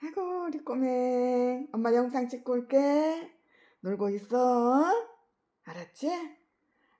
아이고 우리 꼬맹. 엄마 영상 찍고 올게. 놀고 있어. 알았지?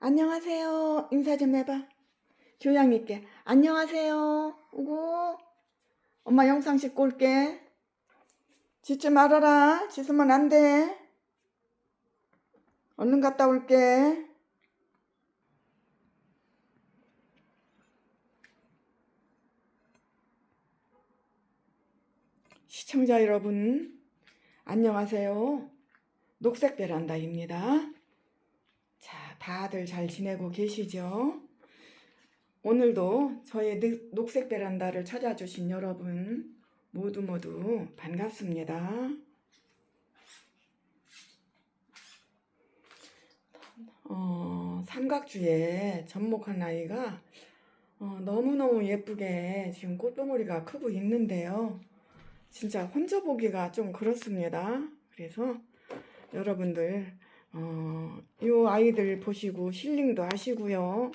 안녕하세요. 인사 좀 해봐. 교양 있게. 안녕하세요. 오고. 엄마 영상 찍고 올게. 짖지 말아라. 짖으면 안돼. 얼른 갔다 올게 시청자 여러분, 안녕하세요. 녹색 베란다입니다. 자, 다들 잘 지내고 계시죠? 오늘도 저의 느- 녹색 베란다를 찾아주신 여러분 모두 모두 반갑습니다. 어, 삼각주에 접목한 아이가 어, 너무너무 예쁘게 지금 꽃봉오리가 크고 있는데요. 진짜 혼자 보기가 좀 그렇습니다. 그래서 여러분들 어, 이 아이들 보시고 힐링도 하시고요.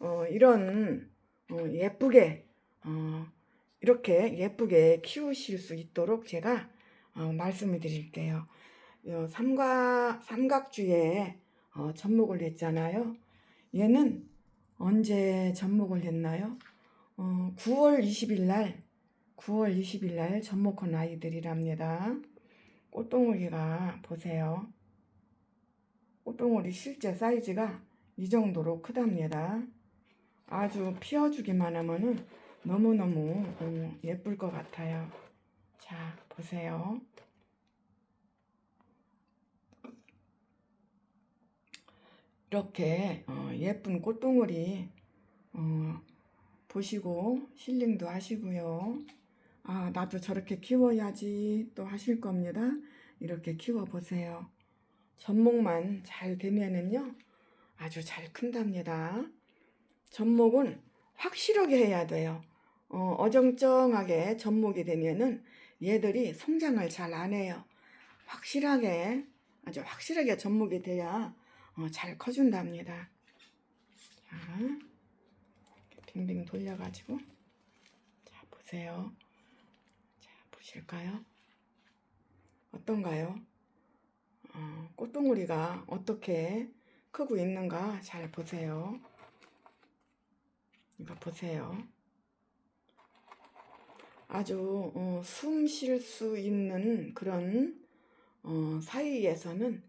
어, 이런 어, 예쁘게 어, 이렇게 예쁘게 키우실 수 있도록 제가 어, 말씀을 드릴게요. 요 삼각 삼각주에 어, 접목을 했잖아요. 얘는 언제 접목을 했나요? 어, 9월 20일 날 9월 20일 날 접목한 아이들이랍니다. 꽃동오리가 보세요. 꽃동오리 실제 사이즈가 이 정도로 크답니다. 아주 피워주기만 하면은 너무너무 어, 예쁠 것 같아요. 자, 보세요. 이렇게 어, 예쁜 꽃동오리 어, 보시고 힐링도 하시고요. 아, 나도 저렇게 키워야지 또 하실 겁니다. 이렇게 키워보세요. 접목만 잘 되면은요, 아주 잘 큰답니다. 접목은 확실하게 해야 돼요. 어, 어정쩡하게 접목이 되면은 얘들이 성장을 잘 안 해요. 확실하게, 아주 확실하게 접목이 돼야 어, 잘 커준답니다. 자, 빙빙 돌려가지고, 자, 보세요. 자, 보실까요? 어떤가요? 어, 꽃동오리가 어떻게 크고 있는가 잘 보세요. 이거 보세요. 아주 어, 숨쉴 수 있는 그런 어, 사이에서는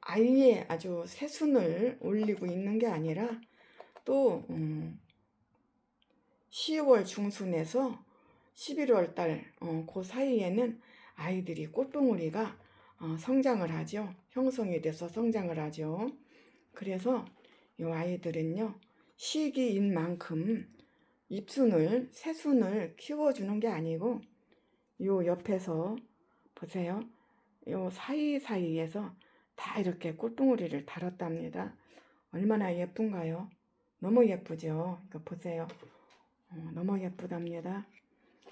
아예 아주 새순을 올리고 있는 게 아니라 또 음, 10월 중순에서 11월 달, 어, 그 사이에는 아이들이 꽃동오리가 어, 성장을 하죠. 형성이 돼서 성장을 하죠. 그래서 이 아이들은요, 시기인 만큼 잎순을, 새순을 키워주는 게 아니고, 요 옆에서 보세요. 요 사이사이에서 다 이렇게 꽃동오리를 달았답니다. 얼마나 예쁜가요? 너무 예쁘죠? 이거 보세요. 어, 너무 예쁘답니다.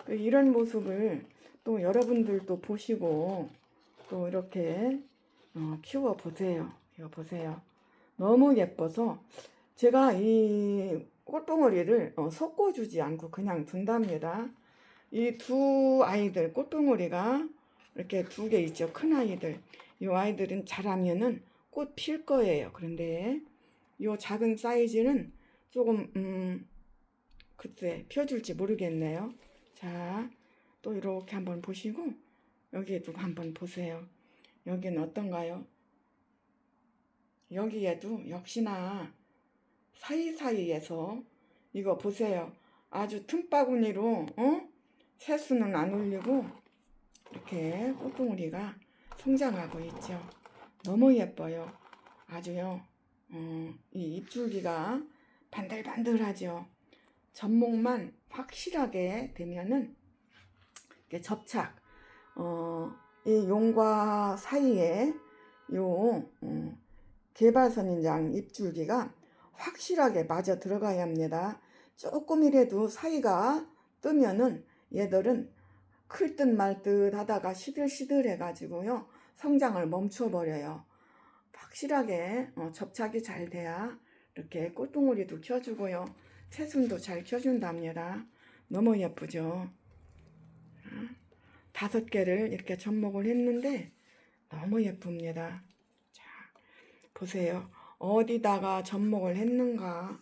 그 이런 모습을 또 여러분들도 보시고 또 이렇게 어, 키워 보세요. 이거 보세요. 너무 예뻐서 제가 이 꽃봉오리를 어, 섞어주지 않고 그냥 둔답니다. 이 두 아이들 꽃봉오리가 이렇게 두 개 있죠. 큰 아이들. 이 아이들은 자라면은 꽃 필 거예요. 그런데 이 작은 사이즈는 조금 음 글쎄 펴줄지 모르겠네요. 자, 또 이렇게 한번 보시고 여기에도 한번 보세요. 여기는 어떤가요? 여기에도 역시나 사이사이에서 이거 보세요. 아주 틈바구니로 어? 새수는 안 올리고 이렇게 꽃봉오리가 성장하고 있죠. 너무 예뻐요. 아주요. 어, 이 잎줄기가 반들반들하죠. 접목만 확실하게 되면은 접착, 어, 이 용과 사이에 요 어, 개발선인장 잎줄기가 확실하게 맞아 들어가야 합니다. 조금이라도 사이가 뜨면은 얘들은 클 듯 말 듯 하다가 시들시들 해가지고요 성장을 멈춰 버려요. 확실하게 어, 접착이 잘 돼야 이렇게 꽃동오리도 켜주고요. 새순도 잘 켜준답니다. 너무 예쁘죠? 다섯 개를 이렇게 접목을 했는데 너무 예쁩니다. 자, 보세요. 어디다가 접목을 했는가.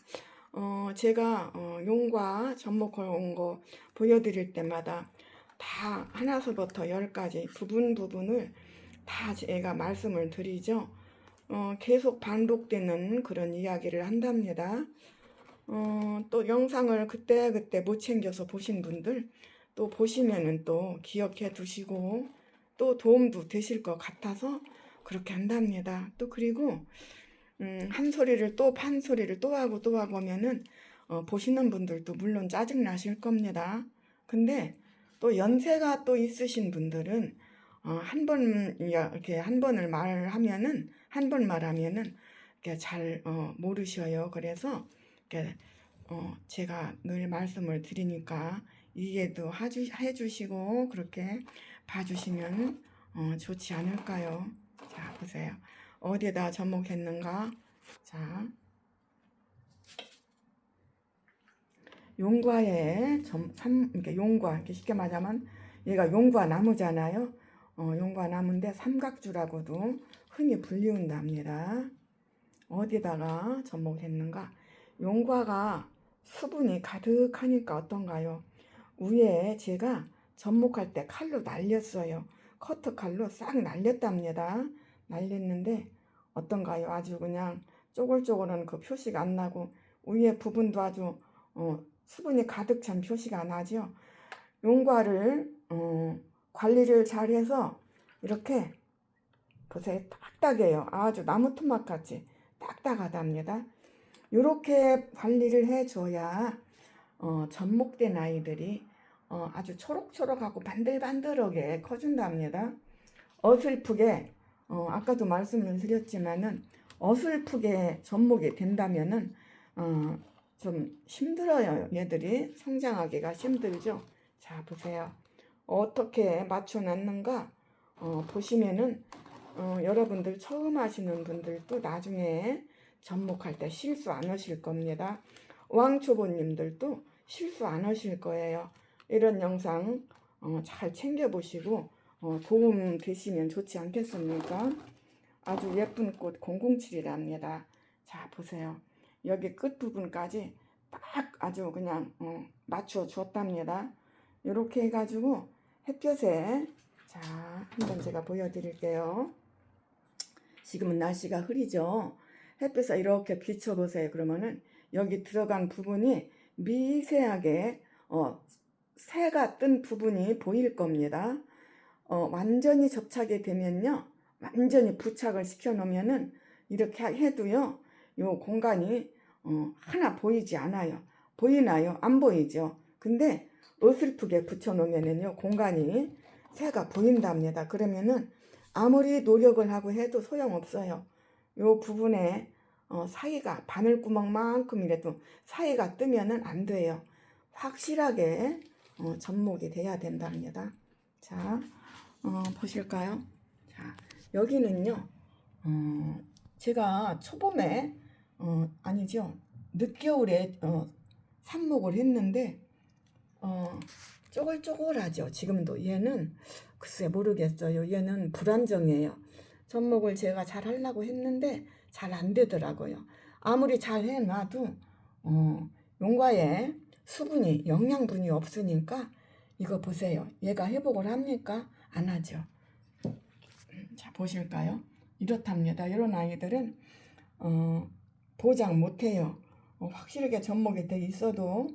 어, 제가 어, 용과 접목해 온거 보여드릴 때마다 다 하나서부터 열까지 부분 부분을 다 제가 말씀을 드리죠. 어, 계속 반복되는 그런 이야기를 한답니다. 어, 또 영상을 그때 그때 못 챙겨서 보신 분들 또 보시면은 또 기억해 두시고 또 도움도 되실 것 같아서 그렇게 한답니다. 또 그리고 음, 한 소리를 또한 소리를 또 하고 또 하고 하면은 어, 보시는 분들도 물론 짜증 나실 겁니다. 근데 또 연세가 또 있으신 분들은 어, 한번 이렇게 한 번을 말하면은 한 번 말하면은 이렇게 잘 어, 모르셔요. 그래서 이렇게 어, 제가 늘 말씀을 드리니까 이해도 하주, 해주시고 그렇게 봐주시면 어, 좋지 않을까요? 자 보세요. 어디에다 접목했는가? 자 용과에 점, 삼, 이렇게 용과 이렇게 쉽게 말하면 얘가 용과 나무잖아요. 어, 용과 나무인데 삼각주라고도 흔히 불리운답니다. 어디다가 접목했는가? 용과가 수분이 가득하니까 어떤가요? 위에 제가 접목할 때 칼로 날렸어요. 커터 칼로 싹 날렸답니다. 날렸는데 어떤가요? 아주 그냥 쪼글쪼글한 그 표시가 안 나고 위에 부분도 아주 어, 수분이 가득 찬 표시가 나죠. 용과를 어, 관리를 잘해서 이렇게 보세요. 딱딱해요. 아주 나무 토막 같이 딱딱하답니다. 이렇게 관리를 해줘야 어, 접목된 아이들이 어, 아주 초록초록하고 반들반들하게 커준답니다. 어설프게 어, 아까도 말씀을 드렸지만은 어설프게 접목이 된다면은 어, 좀 힘들어요. 얘들이 성장하기가 힘들죠. 자 보세요. 어떻게 맞춰놨는가 어, 보시면은 어, 여러분들 처음 하시는 분들도 나중에 접목할 때 실수 안 하실 겁니다. 왕초보님들도 실수 안 하실 거예요. 이런 영상 어, 잘 챙겨보시고 어, 도움 되시면 좋지 않겠습니까? 아주 예쁜 꽃 007이랍니다. 자 보세요. 여기 끝부분까지 딱 아주 그냥 어, 맞춰 줬답니다. 이렇게 해가지고 햇볕에 자 한번 제가 보여드릴게요. 지금은 날씨가 흐리죠. 햇빛에 이렇게 비춰보세요. 그러면은 여기 들어간 부분이 미세하게 어, 새가 뜬 부분이 보일 겁니다. 어, 완전히 접착이 되면요. 완전히 부착을 시켜 놓으면은 이렇게 해도요. 요 공간이 어, 하나 보이지 않아요. 보이나요? 안 보이죠. 근데 어슬프게 붙여 놓으면은요. 공간이 새가 보인답니다. 그러면은 아무리 노력을 하고 해도 소용없어요. 요 부분에 어, 사이가 바늘구멍만큼이라도 사이가 뜨면은 안 돼요. 확실하게 어, 접목이 돼야 된답니다. 자, 어, 보실까요? 자, 여기는요. 어, 제가 초봄에 어, 아니죠. 늦겨울에 어, 삽목을 했는데 어, 쪼글쪼글하죠. 지금도 얘는 글쎄 모르겠어요. 얘는 불안정해요. 접목을 제가 잘 하려고 했는데 잘 안 되더라고요. 아무리 잘 해놔도 어, 용과에 수분이 영양분이 없으니까 이거 보세요. 얘가 회복을 합니까? 안 하죠. 자 보실까요? 이렇답니다. 이런 아이들은 어, 보장 못해요. 어, 확실하게 접목이 돼 있어도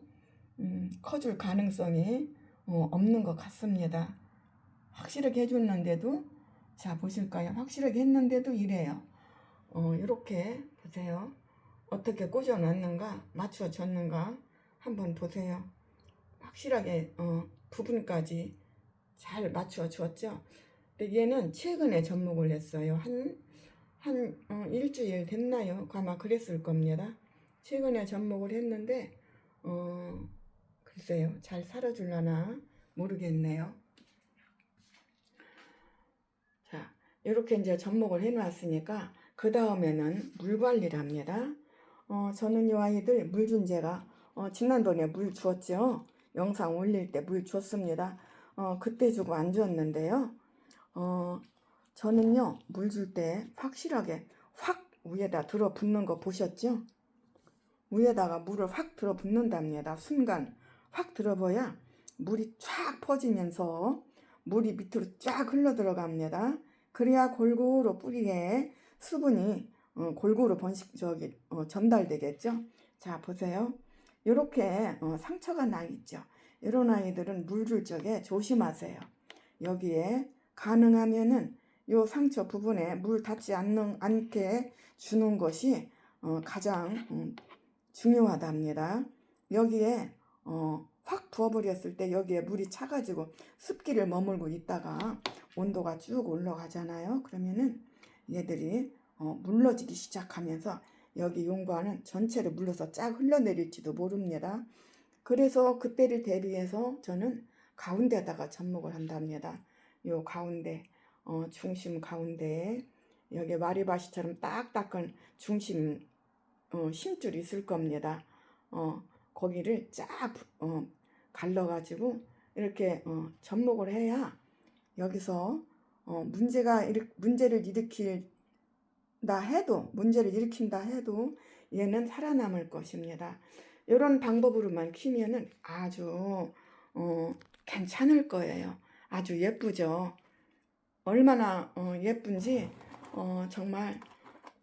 음, 커줄 가능성이 어, 없는 것 같습니다. 확실하게 해줬는데도 자 보실까요? 확실하게 했는데도 이래요. 어, 이렇게 보세요. 어떻게 꽂아놨는가 맞춰졌는가 한번 보세요. 확실하게 어, 부분까지 잘 맞춰 줬죠. 근데 얘는 최근에 접목을 했어요. 한, 한 어, 일주일 됐나요? 아마 그랬을 겁니다. 최근에 접목을 했는데 어, 글쎄요. 잘 살아줄라나 모르겠네요. 자, 이렇게 이제 접목을 해놨으니까 그 다음에는 물 관리를 합니다. 어, 저는 이 아이들 물 준 제가 어, 지난번에 물 주었죠. 영상 올릴 때 물 줬습니다. 어, 그때 주고 안 줬는데요. 어, 저는요, 물 줄 때 확실하게 확 위에다 들어붙는 거 보셨죠? 위에다가 물을 확 들어붙는답니다. 순간 확 들어봐야 물이 쫙 퍼지면서 물이 밑으로 쫙 흘러 들어갑니다. 그래야 골고루 뿌리에 수분이 어, 골고루 번식 저기 어, 전달되겠죠. 자 보세요. 이렇게 어, 상처가 나 있죠. 이런 아이들은 물 줄 적에 조심하세요. 여기에 가능하면은 요 상처 부분에 물 닿지 않는 않게 주는 것이 어, 가장 음, 중요하답니다. 여기에 어, 확 부어버렸을 때 여기에 물이 차가지고 습기를 머물고 있다가 온도가 쭉 올라가잖아요. 그러면은 얘들이 어, 물러지기 시작하면서 여기 용과는 전체를 물러서 쫙 흘러내릴지도 모릅니다. 그래서 그때를 대비해서 저는 가운데다가 접목을 한답니다. 요 가운데 어, 중심 가운데 여기 와리바시처럼 딱딱한 중심 어, 심줄이 있을 겁니다. 어, 거기를 쫙 어, 갈라가지고 이렇게 어, 접목을 해야 여기서 어, 문제가 일, 문제를 일으킨다 해도 문제를 일으킨다 해도 얘는 살아남을 것입니다. 이런 방법으로만 키면은 아주 어, 괜찮을 거예요. 아주 예쁘죠. 얼마나 어, 예쁜지 어, 정말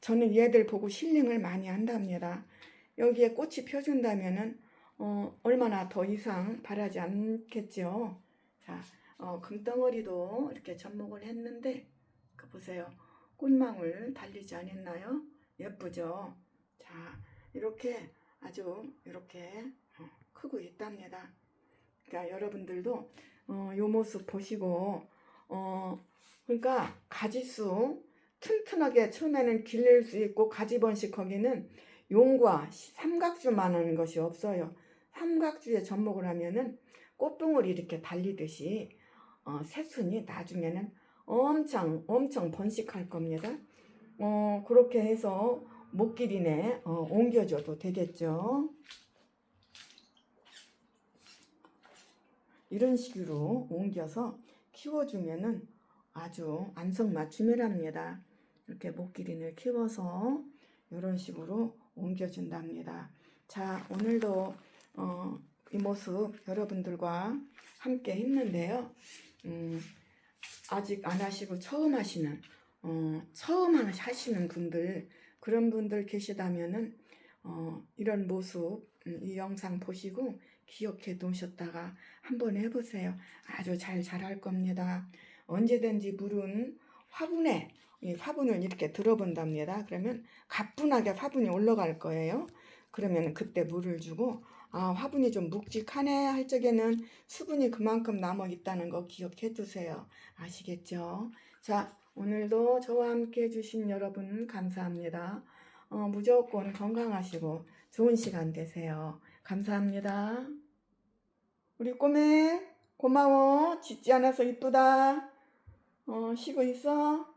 저는 얘들 보고 힐링을 많이 한답니다. 여기에 꽃이 펴준다면은 어, 얼마나 더 이상 바라지 않겠죠. 자, 어, 금덩어리도 이렇게 접목을 했는데 그 보세요. 꽃망울 달리지 않았나요? 예쁘죠. 자, 이렇게 아주 이렇게 어, 크고 있답니다. 그러니까 여러분들도 어, 요 모습 보시고 어, 그러니까 가지수 튼튼하게 처음에는 길릴 수 있고 가지 번식하기는 용과 삼각주만 하는 것이 없어요. 삼각주에 접목을 하면은 꽃봉을 이렇게 달리듯이 어, 새순이 나중에는 엄청 엄청 번식할 겁니다. 어, 그렇게 해서 목길이네 어, 옮겨줘도 되겠죠. 이런 식으로 옮겨서 키워주면은 아주 안성맞춤이랍니다. 이렇게 목기린을 키워서 이런 식으로 옮겨준답니다. 자, 오늘도 어, 이 모습 여러분들과 함께 했는데요. 음, 아직 안 하시고 처음 하시는, 어, 처음 하시는 분들, 그런 분들 계시다면은, 어, 이런 모습, 음, 이 영상 보시고 기억해 놓으셨다가 한번 해보세요. 아주 잘 자랄 겁니다. 언제든지 물은 화분에 이 화분을 이렇게 들어본답니다. 그러면 가뿐하게 화분이 올라갈 거예요. 그러면 그때 물을 주고 아 화분이 좀 묵직하네 할 적에는 수분이 그만큼 남아 있다는 거 기억해 두세요. 아시겠죠? 자 오늘도 저와 함께 해주신 여러분 감사합니다. 어, 무조건 건강하시고 좋은 시간 되세요. 감사합니다. 우리 꼬맹 고마워. 짖지 않아서 이쁘다. 어, 쉬고 있어.